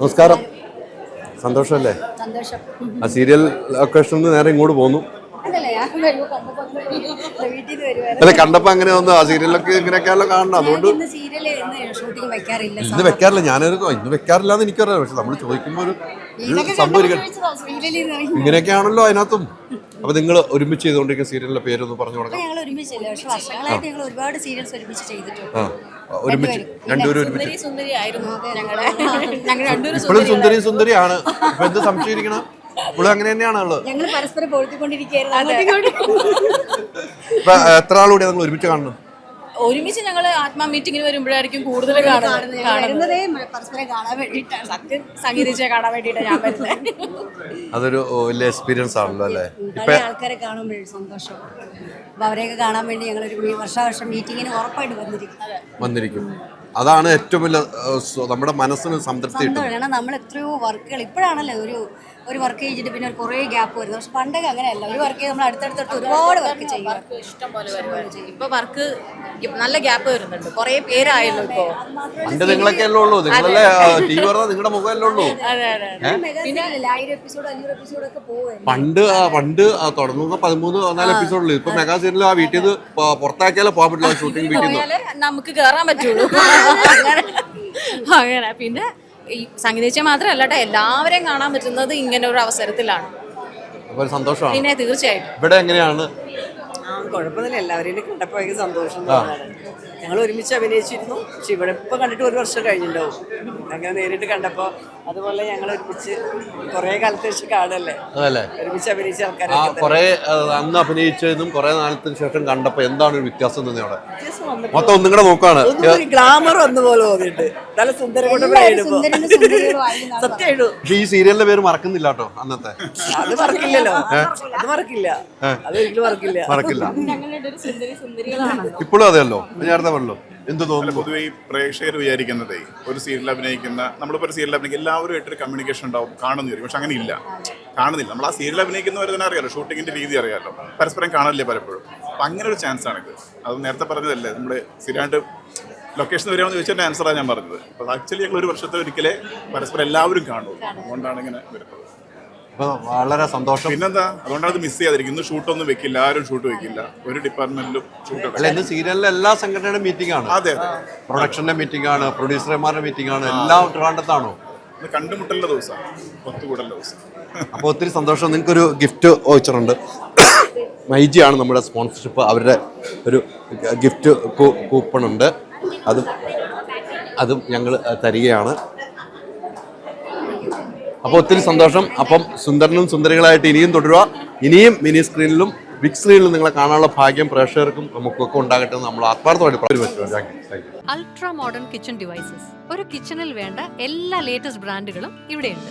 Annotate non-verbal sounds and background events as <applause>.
നമസ്കാരം. സന്തോഷമല്ലേ? സന്തോഷം. ആ സീരിയൽ ലൊക്കേഷനിൽ നിന്ന് നേരെ ഇങ്ങോട്ട് പോന്നു. അല്ല കണ്ടപ്പോ അങ്ങനെ ഒന്ന് ആ സീരിയലൊക്കെ ഇങ്ങനെയൊക്കെയല്ലോ കാണണം അതുകൊണ്ട് ഇന്ന് വെക്കാറില്ല. ഞാനൊരു ഇന്ന് വെക്കാറില്ല എന്ന് എനിക്കറിയാം. പക്ഷെ നമ്മൾ ചോദിക്കുമ്പോൾ ഒരു ഒരു സംഭവം ഇരിക്കട്ടെ. സീരിയലിൽ ഇങ്ങനെയൊക്കെയാണല്ലോ അതിനകത്തും. അപ്പൊ നിങ്ങൾ ഒരുമിച്ച് ചെയ്തുകൊണ്ടിരിക്കുന്ന സീരിയലിന്റെ പേരൊന്ന് പറഞ്ഞു കൊടുക്കാം. ഞങ്ങൾ ഒരുമിച്ചല്ല പക്ഷെ വർഷങ്ങളായിട്ട് ഞങ്ങൾ ഒരുപാട് സീരിയൽസ് ഒരുമിച്ച് ചെയ്തിട്ടുണ്ട്. ഒരുമിച്ച്. രണ്ടുപേരും. ഒരുമിച്ച്. സുന്ദരി ആയിരുന്നു ഞങ്ങളെ. ഞങ്ങൾ രണ്ടുപേരും ഇപ്പോഴും സുന്ദരി സുന്ദരിയാണ്. ഇപ്പൊ എന്ത് സംശയിക്കണം? ഇവിടെ അങ്ങനെ തന്നെയാണ് ഉള്ളത് ഞങ്ങൾ പരസ്പരം പൊഴുത്തിക്കൊണ്ടിരിക്കുകയായിരുന്നു. എത്ര ആളുകൂടി നിങ്ങൾ ഒരുമിച്ച് കാണണം ഒരുമിച്ച് ഞങ്ങൾ ആത്മാ മീറ്റിങ്ങിന് വരുമ്പോഴായിരിക്കും കൂടുതൽ കാണുന്നത്. പരസ്പരം കാണാൻ വേണ്ടിയിട്ടാണ് സത്യം സംഗീതിച്ചെ കാണാൻ വേണ്ടിയിട്ടാണ് ഞാൻ വരുന്നത് അതൊരു വലിയ എക്സ്പീരിയൻസ് ആണല്ലോ അല്ലേ? പഴയ ആൾക്കാരെ കാണുമ്പോഴും സന്തോഷം. അപ്പൊ അവരെയൊക്കെ കാണാൻ വേണ്ടി ഞങ്ങൾ ഒരു വർഷാവർഷം മീറ്റിങ്ങിന് ഉറപ്പായിട്ട് വന്നിരിക്കും. വന്നിരിക്കും. അതാണ് ഏറ്റവും വലിയ നമ്മുടെ മനസ്സിന് സംതൃപ്തി കാരണം നമ്മൾ എത്രയോ വർക്കുകൾ ഇപ്പോഴാണല്ലോ ഒരു ഒരു വർക്ക് ചെയ്തിട്ട് പിന്നെ കുറേ ഗ്യാപ്പ് വരുന്നത്. പക്ഷെ പണ്ടൊക്കെ അങ്ങനെയല്ല. ഒരു വർക്ക് ചെയ്ത് നമ്മൾ അടുത്തടുത്തടുത്ത് ഒരുപാട് വർക്ക് ചെയ്യും ഇഷ്ടം പോലെ ചെയ്യും ഇപ്പൊ വർക്ക് നല്ല ഗ്യാപ്പ് വരുന്നുണ്ട്. കുറേ പേരായല്ലോ ഇപ്പോ. പണ്ട് നിങ്ങളൊക്കെ അല്ലേ ഉള്ളൂ നിങ്ങളല്ലേ ടി വി പറഞ്ഞാൽ നിങ്ങളുടെ മുഖമല്ലേ ഉള്ളൂ. അതെ അതെ പിന്നെ ആയിരം എപ്പിസോഡ് അഞ്ഞൂറ് എപ്പിസോഡ് ഒക്കെ പോകുമായിരുന്നു പണ്ട് പണ്ട് തുടങ്ങുന്ന പതിമൂന്ന് പതിനാല് എപ്പിസോഡിൽ ഇപ്പൊ മെഗാ സീരിയൽ ആ വീട്ടിൽ നിന്ന് പുറത്താക്കിയാലേ പോകാൻ പറ്റില്ല ഷൂട്ടിംഗ് വീട്ടിൽ നിന്ന്. നമുക്ക് കേറാൻ പറ്റുള്ളൂ. <laughs> അങ്ങനെ. അങ്ങനെ. പിന്നെ ഈ സംഗീതച്ച മാത്രമല്ല കേട്ടോ എല്ലാവരെയും കാണാൻ പറ്റുന്നത് ഇങ്ങനെ ഒരു അവസരത്തിലാണ്. സന്തോഷമാണ്. പിന്നെ തീർച്ചയായിട്ടും. ഇവിടെ എങ്ങനെയാണ്? കുഴപ്പമൊന്നുമില്ല. എല്ലാവരെയും കണ്ടപ്പോൾ സന്തോഷം ഞങ്ങൾ ഒരുമിച്ച് അഭിനയിച്ചിരുന്നു. പക്ഷെ ഇവിടെ ഇപ്പൊ കണ്ടിട്ട് ഒരു വർഷം കഴിഞ്ഞിട്ടുണ്ടാവും. അങ്ങനെ നേരിട്ട് കണ്ടപ്പോ അതുപോലെ ഞങ്ങൾ ഒരുമിച്ച് കുറേ കാലത്ത് ശേഷം കാണല്ലേ? അതല്ലേ? ഒരുമിച്ച് അഭിനയിച്ച ആൾക്കാരെ കുറേ അന്ന് അഭിനയിച്ചതും കൊറേ നാളത്തിന് ശേഷം കണ്ടപ്പോ എന്താണ് ഒരു വ്യത്യാസം തന്നെ അവിടെ? മൊത്തം ഒന്നും കൂടെ നോക്കാണ് ഗ്ലാമർ വന്ന പോലെ തോന്നിയിട്ട് നല്ല സുന്ദരം കൊണ്ട് എല്ലാവരും സുന്ദരനും സുന്ദരികളും ആയി എന്നാണ് പക്ഷെ ഈ സീരിയലിന്റെ പേര് മറക്കുന്നില്ല കേട്ടോ അന്നത്തെ. അത് മറക്കില്ലല്ലോ. അത് മറക്കില്ല. അത് ഒരിക്കലും മറക്കില്ല. മറക്കില്ല. ഇപ്പോഴും അതെയല്ലോ നേരത്തെ പറഞ്ഞല്ലോ എന്ത് തോന്നുന്നു? പൊതുവെ ഈ പ്രേക്ഷകർ വിചാരിക്കുന്നതേ ഒരു സീരിയൽ അഭിനയിക്കുന്ന നമ്മളിപ്പോൾ ഒരു സീരിയൽ അഭിനയിക്കുന്ന എല്ലാവരുമായിട്ടൊരു കമ്മ്യൂണിക്കേഷൻ ഉണ്ടാവും കാണുന്നു പക്ഷെ അങ്ങനെ ഇല്ല കാണുന്നില്ല. നമ്മൾ ആ സീരിയൽ അഭിനയിക്കുന്നവർ തന്നെ അറിയാലോ ഷൂട്ടിങ്ങിന്റെ രീതി അറിയാലോ. പരസ്പരം കാണാനില്ലേ പലപ്പോഴും. അപ്പം അങ്ങനെ ഒരു ചാൻസ് ആണിത്. അത് നേരത്തെ പറഞ്ഞതല്ലേ നമ്മൾ സ്ഥിരമായിട്ട് ലൊക്കേഷൻ വരികയാണെന്ന് ചോദിച്ചതിന്റെ ആൻസറാണ് ഞാൻ പറഞ്ഞത്. അപ്പോൾ ആക്ച്വലി ഞങ്ങൾ ഒരു വർഷത്തെ ഒരിക്കലേ പരസ്പരം എല്ലാവരും കാണുള്ളൂ. അതുകൊണ്ടാണ് ഇങ്ങനെ വരുന്നത്. വളരെ സന്തോഷം. പിന്നെന്താ? അതുകൊണ്ടാണ് അത് മിസ് ചെയ്യാതിരിക്കും ഇന്ന് ഷൂട്ടൊന്നും വെക്കില്ല ആരും ഷൂട്ട് വെക്കില്ല. ഒരു ഡിപ്പാർട്ട്മെന്റിലും ഷൂട്ട് ഇന്ന് സീരിയലിലെ എല്ലാ സംഘടനയുടെ മീറ്റിംഗ് ആണ്. അതെ അതെ. പ്രൊഡക്ഷന്റെ മീറ്റിംഗ് ആണ് പ്രൊഡ്യൂസർമാരുടെ മീറ്റിംഗ് ആണ് എല്ലാം ട്രിവാൻഡത്താണോ ഇന്ന് കണ്ടുമുട്ടലിന്റെ ദിവസമാണ്. ഒത്തുകൂടലിന്റെ ദിവസം. അപ്പോൾ ഒത്തിരി സന്തോഷം. നിങ്ങൾക്കൊരു ഗിഫ്റ്റ് വോച്ചറുണ്ട് മൈജി ആണ് നമ്മുടെ സ്പോൺസർഷിപ്പ് അവരുടെ ഒരു ഗിഫ്റ്റ് കൂപ്പൺ ഉണ്ട്. അതും അതും ഞങ്ങൾ തരികയാണ്. അപ്പോൾ ഒത്തിരി സന്തോഷം. അപ്പം സുന്ദരനും സുന്ദരികളായിട്ട് ഇനിയും തുടരുക. ഇനിയും മിനി സ്ക്രീനിലും ബിഗ് സ്ക്രീനിലും നിങ്ങളെ കാണാനുള്ള ഭാഗ്യം പ്രേക്ഷകർക്കും നമുക്കൊക്കെ ഉണ്ടാകട്ടെ നമ്മൾ ആത്മാർത്ഥമായിട്ട് അൾട്രാ മോഡേൺ കിച്ചൺ ഡിവൈസസ് ഒരു കിച്ചണിൽ വേണ്ട എല്ലാ ലേറ്റസ്റ്റ് ബ്രാൻഡുകളും ഇവിടെയുണ്ട്.